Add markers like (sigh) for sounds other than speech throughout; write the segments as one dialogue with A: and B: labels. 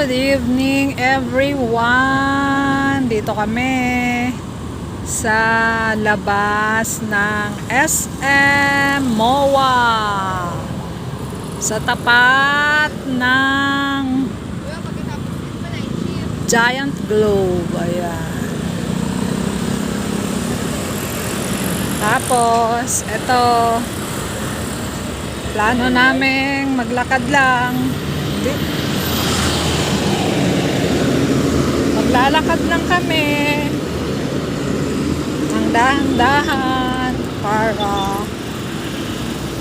A: Good evening everyone! Dito kami sa labas ng SM MOA sa tapat ng Giant Globe. Ayan. Tapos, ito, plano naming maglakad lang. Hindi. Maglalakad lang kami. Ng dahan-dahan para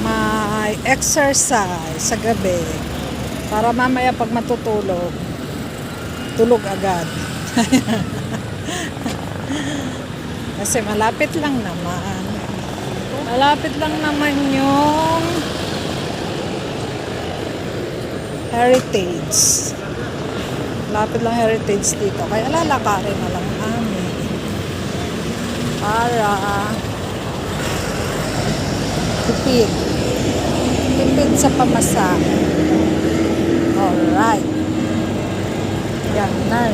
A: may exercise sa gabi. Para mamaya pag matutulog tulog agad. (laughs) Kasi malapit lang naman. Malapit lang naman yung heritage Lapit lang heritage dito. Kaya lalakarin na lang namin. Para tipid. Tipid sa pamasahe. Alright. Ganun.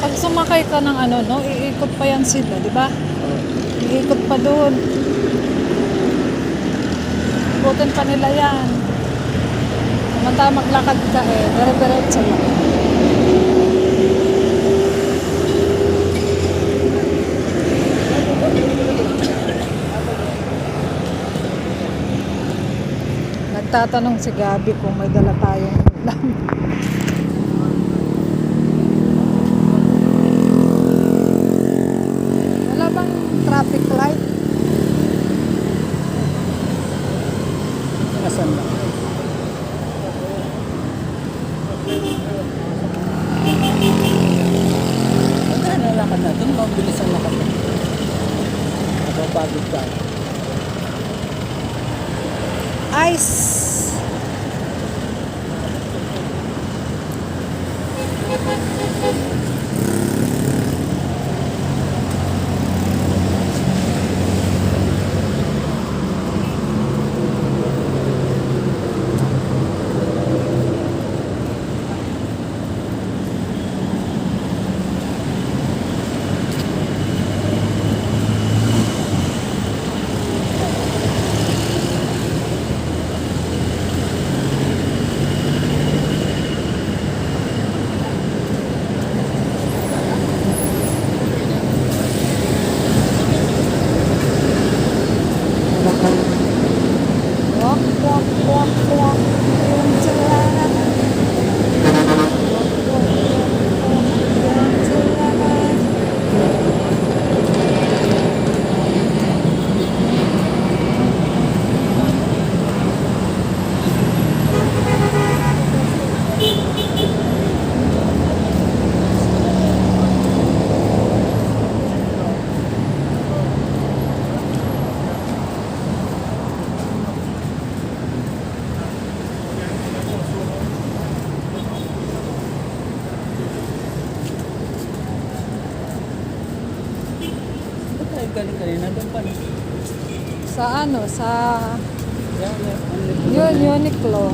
A: Pag sumakay ka ng ano, no, iikot pa yan sila, di ba? Iikot pa doon. Ikutin pa nila yan. Samantala maglakad ka eh, dire-diretso lang. Nagtatanong si Gabi kung may dala tayong ulam. Wala bang traffic light?
B: Nasaan ba? Magkano ang lakad natin? Mabilis ang lakad natin. Napapagod ka.
A: Ice!
B: Galing kanina? Doon pa.
A: Sa ano, sa yun. Uniqlo.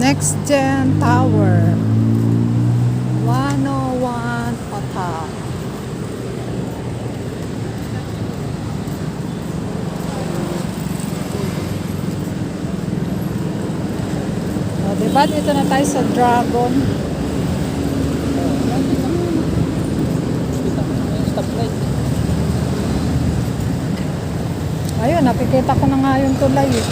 A: Next Gen Tower. O, diba? Dito na tayo sa Dragon. Ayun, nakikita ko na nga yung tulay eh.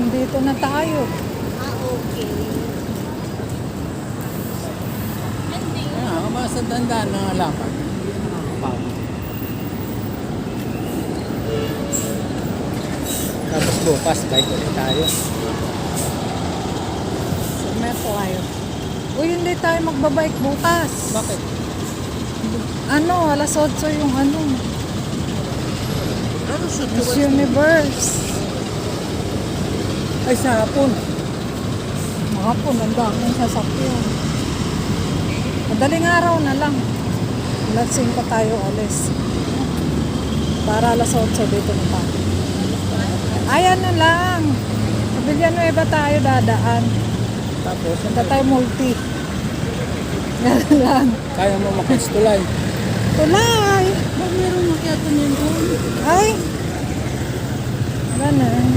A: Nandito na tayo.
C: Ah, okay. Hindi.
B: Kaya, yeah, basta dandaan na. Nakakapagod. Tapos bukas, bike ulit tayo.
A: Sa MetLife. Uy, hindi tayo magbabike bukas.
B: Bakit?
A: Ano, alas 8 yung ano. Miss Universe.
B: Ay, sa hapon.
A: Mga po, ang sasakyan. Madaling araw na lang. Alas 5 tayo alis. Para alas 8 dito na tayo. Ayan na lang. Sa Villanueva tayo dadaan.
B: Tapos,
A: Punta tayo multi. (laughs) Yan lang.
B: kaya mo makits tulay.
A: Tulay!
B: Ba't meron makiato niyan doon?
A: Ay! Ganun.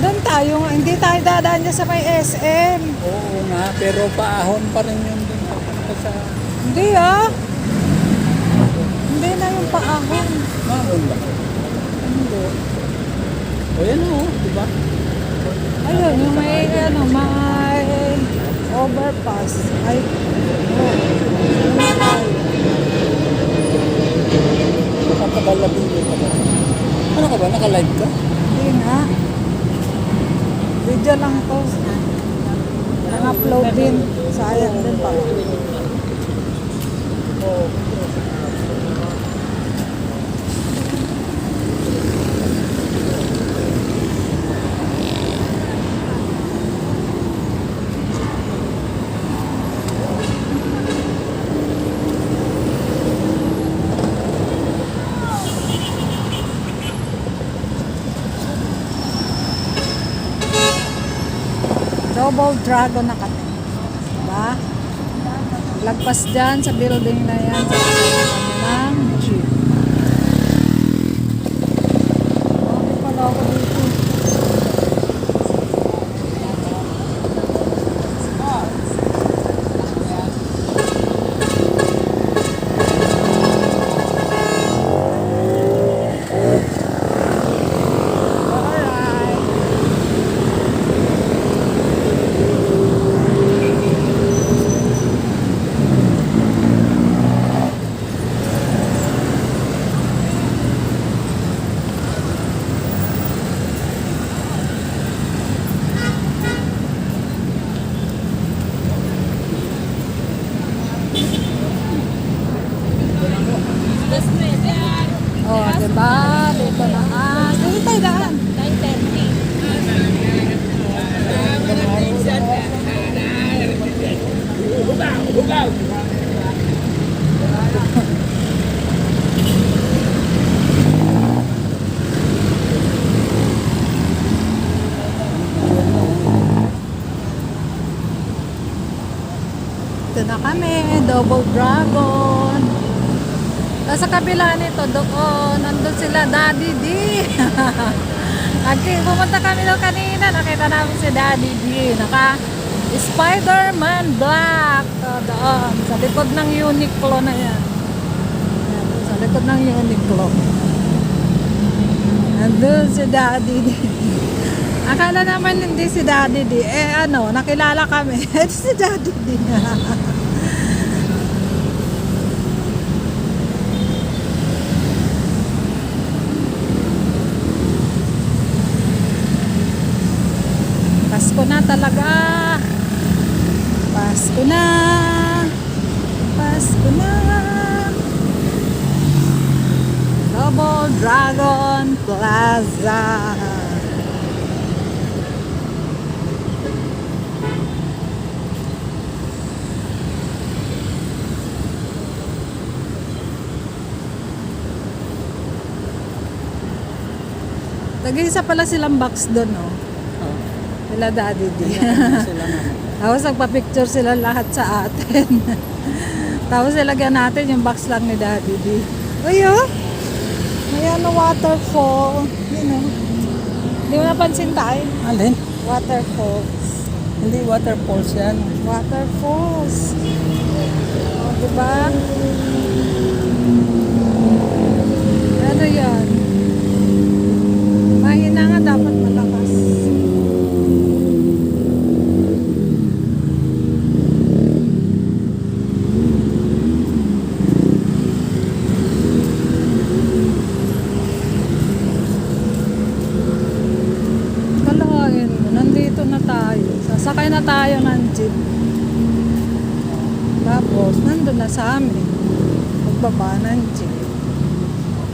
A: Doon tayo nga. Hindi tayo dadaan dyan sa may SM.
B: Oo nga, pero paahon pa rin yun din papunta sa...
A: Hindi ah. Hindi na yung paahon.
B: Maahon ba?
A: Hindi.
B: O yan o, di ba?
A: Ayun, yung may ano, may overpass. Ay, oh. Ano
B: yun? Ano ka ba? Naka-live ka?
A: Video lang to. Ang upload din. Sayang din pa.
B: Oo.
A: Double Dragon na kami. Diba? Lagpas dyan sa building na yan. Sa kami ng jeep. Bakit pala ako dito? Alright. Oh, diba? Dito na. Ah, dito tayo daan.
C: 9.30.
A: Ito na kami, Double Dragon. Tapos sa kabila nito, doon, nandun sila, Daddy D. (laughs) Okay, pumunta kami doon kanina, nakita namin si Daddy D. Naka Spider-Man Black. Oh, doon, sa likod ng Uniqlo na yan. Ayan, sa likod ng Uniqlo. Nandun si Daddy D. (laughs) Akala naman hindi si Daddy D. Eh ano, nakilala kami. Ito (laughs) si Daddy D. Pasko na talaga. Pasko na. Pasko na. Double Dragon Plaza. Nag-iisa pala silang box doon, oh. Sila Daddy D.
B: Sila (laughs) nga.
A: Tapos nagpa-picture sila lahat sa atin. (laughs) Tapos ilagyan natin yung box lang ni Daddy D. Uy, oh! May ano, waterfall. Yun, oh. Hindi mo napansin tayo.
B: Alin?
A: Waterfalls.
B: Hindi waterfalls yan.
A: Waterfalls. Oh, diba? Ano yan? Mahina nga dapat malakas. Sakay na tayo ng jeep. Tapos, nandun na sa amin. Pagbaba ng jeep.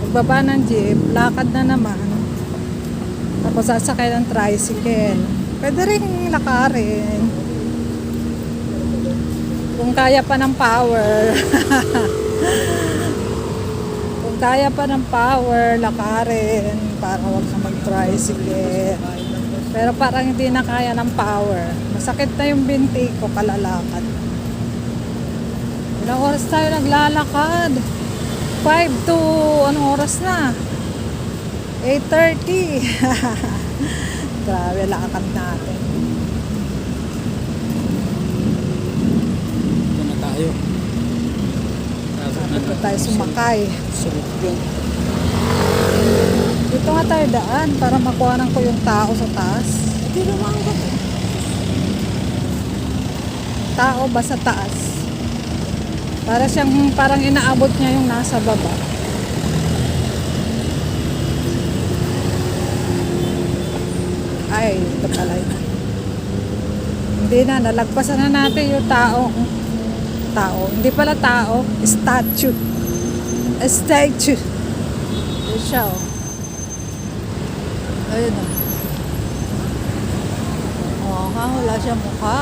A: Pagbaba ng jeep, lakad na naman. Tapos sasakay ng tricycle. Pwede rin lakarin. Kung kaya pa ng power. (laughs) Kung kaya pa ng power, lakarin para wag ka mag-tricycle. Pero parang hindi na kaya ng power. Masakit na yung binti ko kalalakad. Ilang oras tayo naglalakad? 5 to, anong oras na? 8.30. (laughs) Grabe, lakad natin.
B: Ito na tayo.
A: Dito tayo sumakay.
B: Sunod yun.
A: Tayo daan para makuha ko yung tao sa taas.
B: Hindi naman ako.
A: Tao ba sa taas? Para siyang parang inaabot niya yung nasa baba. Ay, ito pala yun. Hindi na, nalagpasan na natin yung tao. Tao. Hindi pala tao, statue. A statue. Yun siya, oh. Ayun, oh. Oo nga, wala siyang mukha.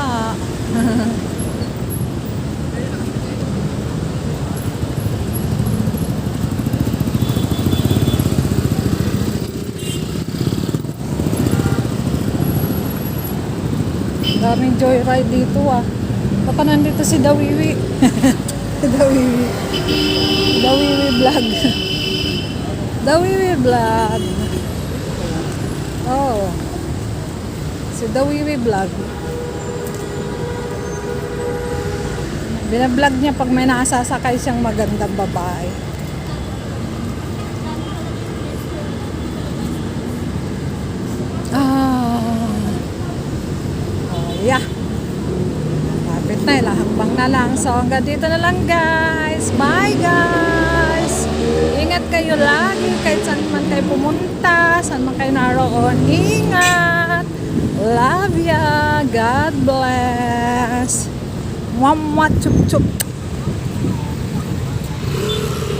A: Daming joyride dito ah. Baka nandito si Dawiwi. (laughs) Dawiwi. Dawiwi vlog. (laughs) Dawiwi vlog. Oh. Si Dawiwi vlog. Binablog niya pag may nasasakay siyang magandang babae. Ah. Oh, yeah. Kapit na, ilahakbang na lang. So, hanggang dito na lang, guys. Bye, guys. Ingat kayo lagi kahit saan man kayo pumunta, saan man kayo naroon. Ingat. Love ya. God bless. Mwah, mwah, chup, chup.